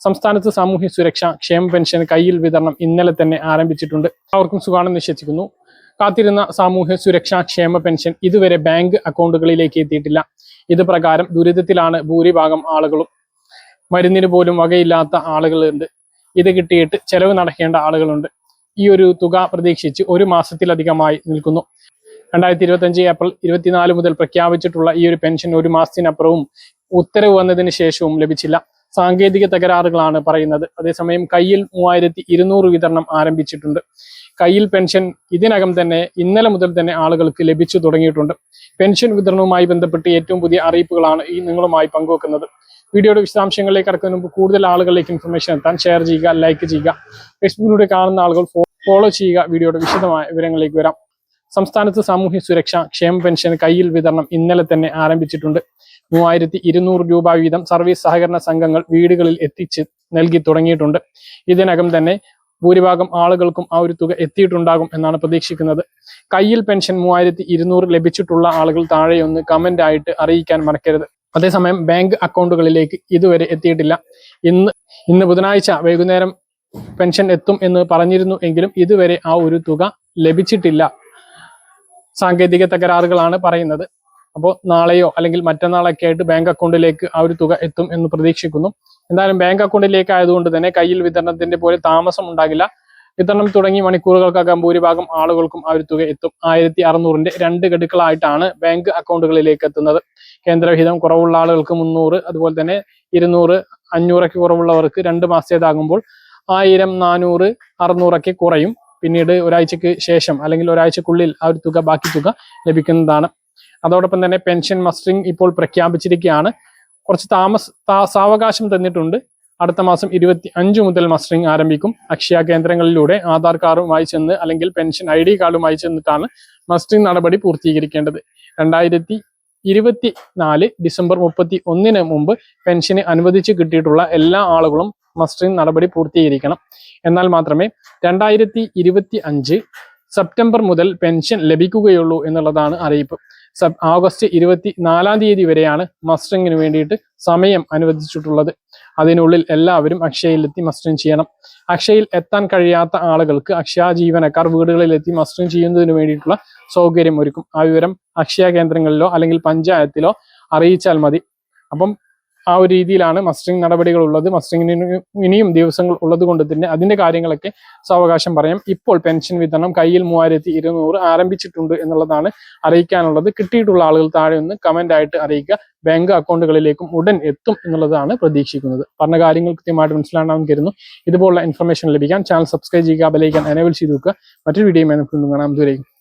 സംസ്ഥാനത്ത് സാമൂഹ്യ സുരക്ഷ ക്ഷേമ പെൻഷൻ കയ്യിൽ വിതരണം ഇന്നലെ തന്നെ ആരംഭിച്ചിട്ടുണ്ട്. അവർക്കും സുഖാണെന്ന് വിശ്വസിക്കുന്നു. കാത്തിരുന്ന സാമൂഹ്യ സുരക്ഷാ ക്ഷേമ പെൻഷൻ ഇതുവരെ ബാങ്ക് അക്കൗണ്ടുകളിലേക്ക് എത്തിയിട്ടില്ല. ഇത് പ്രകാരം ദുരിതത്തിലാണ് ഭൂരിഭാഗം ആളുകളും. മരുന്നിന് പോലും വകയില്ലാത്ത ആളുകളുണ്ട്. ഇത് കിട്ടിയിട്ട് ചെലവ് നടക്കേണ്ട ആളുകളുണ്ട്. ഈ ഒരു തുക പ്രതീക്ഷിച്ച് ഒരു മാസത്തിലധികമായി നിൽക്കുന്നു. രണ്ടായിരത്തി ഇരുപത്തഞ്ച് ഏപ്രിൽ ഇരുപത്തിനാല് മുതൽ പ്രഖ്യാപിച്ചിട്ടുള്ള ഈ ഒരു പെൻഷൻ ഒരു മാസത്തിനപ്പുറവും ഉത്തരവ് വന്നതിന് ശേഷവും ലഭിച്ചില്ല. സാങ്കേതിക തകരാറുകളാണ് പറയുന്നത്. അതേസമയം കയ്യിൽ മൂവായിരത്തി ഇരുന്നൂറ് വിതരണം ആരംഭിച്ചിട്ടുണ്ട്. കയ്യിൽ പെൻഷൻ ഇതിനകം തന്നെ ഇന്നലെ മുതൽ തന്നെ ആളുകൾക്ക് ലഭിച്ചു തുടങ്ങിയിട്ടുണ്ട്. പെൻഷൻ വിതരണവുമായി ബന്ധപ്പെട്ട് ഏറ്റവും പുതിയ അറിയിപ്പുകളാണ് ഈ നിങ്ങളുമായി പങ്കുവെക്കുന്നത്. വീഡിയോയുടെ വിശദാംശങ്ങളിലേക്ക് കടക്കുന്നതിന് മുമ്പ് കൂടുതൽ ആളുകളിലേക്ക് ഇൻഫർമേഷൻ എത്താൻ ഷെയർ ചെയ്യുക ലൈക്ക് ചെയ്യുക. ഫേസ്ബുക്കിലൂടെ കാണുന്ന ആളുകൾ ഫോളോ ചെയ്യുക. വീഡിയോയുടെ വിശദമായ വിവരങ്ങളിലേക്ക് വരാം. സംസ്ഥാനത്ത് സാമൂഹ്യ സുരക്ഷ ക്ഷേമ പെൻഷൻ കയ്യിൽ വിതരണം ഇന്നലെ തന്നെ ആരംഭിച്ചിട്ടുണ്ട്. മൂവായിരത്തി ഇരുന്നൂറ് രൂപ വീതം സർവീസ് സഹകരണ സംഘങ്ങൾ വീടുകളിൽ എത്തിച്ച് നൽകി തുടങ്ങിയിട്ടുണ്ട്. ഇതിനകം തന്നെ ഭൂരിഭാഗം ആളുകൾക്കും ആ ഒരു തുക എത്തിയിട്ടുണ്ടാകും എന്നാണ് പ്രതീക്ഷിക്കുന്നത്. കയ്യിൽ പെൻഷൻ മൂവായിരത്തി ഇരുന്നൂറ് ലഭിച്ചിട്ടുള്ള ആളുകൾ താഴെയൊന്ന് കമന്റ് ആയിട്ട് അറിയിക്കാൻ മറക്കരുത്. അതേസമയം ബാങ്ക് അക്കൗണ്ടുകളിലേക്ക് ഇതുവരെ എത്തിയിട്ടില്ല. ഇന്ന് ഇന്ന് ബുധനാഴ്ച വൈകുന്നേരം പെൻഷൻ എത്തും എന്ന് പറഞ്ഞിരുന്നു എങ്കിലും ഇതുവരെ ആ ഒരു തുക ലഭിച്ചിട്ടില്ല. സാങ്കേതിക തകരാറുകളാണ് പറയുന്നത്. അപ്പോൾ നാളെയോ അല്ലെങ്കിൽ മറ്റന്നാളൊക്കെ ആയിട്ട് ബാങ്ക് അക്കൗണ്ടിലേക്ക് ആ ഒരു തുക എത്തും എന്ന് പ്രതീക്ഷിക്കുന്നു. എന്തായാലും ബാങ്ക് അക്കൗണ്ടിലേക്ക് ആയതുകൊണ്ട് തന്നെ കയ്യിൽ വിതരണത്തിന്റെ പോലെ താമസം ഉണ്ടാകില്ല. വിതരണം തുടങ്ങി മണിക്കൂറുകൾക്കകം ഭൂരിഭാഗം ആളുകൾക്കും ആ ഒരു തുക എത്തും. ആയിരത്തി അറുന്നൂറിന്റെ രണ്ട് ഗഡുക്കളായിട്ടാണ് ബാങ്ക് അക്കൗണ്ടുകളിലേക്ക് എത്തുന്നത്. കേന്ദ്രവിഹിതം കുറവുള്ള ആളുകൾക്ക് മുന്നൂറ് അതുപോലെ തന്നെ ഇരുന്നൂറ് അഞ്ഞൂറൊക്കെ കുറവുള്ളവർക്ക് രണ്ട് മാസത്തേതാകുമ്പോൾ ആയിരം നാനൂറ് അറുന്നൂറൊക്കെ കുറയും. പിന്നീട് ഒരാഴ്ചക്ക് ശേഷം അല്ലെങ്കിൽ ഒരാഴ്ചക്കുള്ളിൽ ആ ഒരു തുക ബാക്കി തുക ലഭിക്കുന്നതാണ്. അതോടൊപ്പം തന്നെ പെൻഷൻ മസ്റ്ററിംഗ് ഇപ്പോൾ പ്രഖ്യാപിച്ചിരിക്കുകയാണ്. കുറച്ച് താമസ താസാവകാശം തന്നിട്ടുണ്ട്. അടുത്ത മാസം ഇരുപത്തി അഞ്ച് മുതൽ മസ്റ്ററിംഗ് ആരംഭിക്കും. അക്ഷയ കേന്ദ്രങ്ങളിലൂടെ ആധാർ കാർഡുമായി ചെന്ന് അല്ലെങ്കിൽ പെൻഷൻ ഐ ഡി കാർഡുമായി ചെന്നിട്ടാണ് മസ്റ്ററിംഗ് നടപടി പൂർത്തീകരിക്കേണ്ടത്. രണ്ടായിരത്തി ഇരുപത്തി നാല് ഡിസംബർ മുപ്പത്തി ഒന്നിന് മുമ്പ് പെൻഷന് അനുവദിച്ച് കിട്ടിയിട്ടുള്ള എല്ലാ ആളുകളും മസ്റ്ററിംഗ് നടപടി പൂർത്തീകരിക്കണം. എന്നാൽ മാത്രമേ രണ്ടായിരത്തി ഇരുപത്തി അഞ്ച് സെപ്റ്റംബർ മുതൽ പെൻഷൻ ലഭിക്കുകയുള്ളൂ എന്നുള്ളതാണ് അറിയിപ്പ്. സബ് ഓഗസ്റ്റ് ഇരുപത്തി നാലാം തീയതി വരെയാണ് മസ്റ്ററിങ്ങിന് വേണ്ടിയിട്ട് സമയം അനുവദിച്ചിട്ടുള്ളത്. അതിനുള്ളിൽ എല്ലാവരും അക്ഷയയിലെത്തി മസ്റ്ററിങ് ചെയ്യണം. അക്ഷയയിൽ എത്താൻ കഴിയാത്ത ആളുകൾക്ക് അക്ഷയ ജീവനക്കാർ വീടുകളിലെത്തി മസ്റ്ററിങ് ചെയ്യുന്നതിന് വേണ്ടിയിട്ടുള്ള സൗകര്യം ഒരുക്കും. ആ വിവരം അക്ഷയ കേന്ദ്രങ്ങളിലോ അല്ലെങ്കിൽ പഞ്ചായത്തിലോ അറിയിച്ചാൽ മതി. അപ്പം ആ ഒരു രീതിയിലാണ് മസ്റ്ററിംഗ് നടപടികൾ ഉള്ളത് മസ്റ്ററിങ്ങിന് ഇനിയും ദിവസങ്ങൾ ഉള്ളത് കൊണ്ട് തന്നെ അതിന്റെ കാര്യങ്ങളൊക്കെ സാവകാശം പറയാം. ഇപ്പോൾ പെൻഷൻ വിതരണം കയ്യിൽ മൂവായിരത്തി ഇരുന്നൂറ് ആരംഭിച്ചിട്ടുണ്ട് എന്നുള്ളതാണ് അറിയിക്കാനുള്ളത്. കിട്ടിയിട്ടുള്ള ആളുകൾ താഴെ ഒന്ന് കമന്റ് ആയിട്ട് അറിയിക്കുക. ബാങ്ക് അക്കൗണ്ടുകളിലേക്കും ഉടൻ എത്തും എന്നുള്ളതാണ് പ്രതീക്ഷിക്കുന്നത്. പറഞ്ഞ കാര്യങ്ങൾ കൃത്യമായിട്ട് മനസ്സിലാണെന്ന് കരുതുന്നു. ഇതുപോലുള്ള ഇൻഫർമേഷൻ ലഭിക്കാൻ ചാനൽ സബ്സ്ക്രൈബ് ചെയ്യുക ബെലൈക്കാൻ എനേബിൾ ചെയ്ത് വെക്കുക. മറ്റൊരു വീഡിയോ കാണാം. ദൂരേക്കും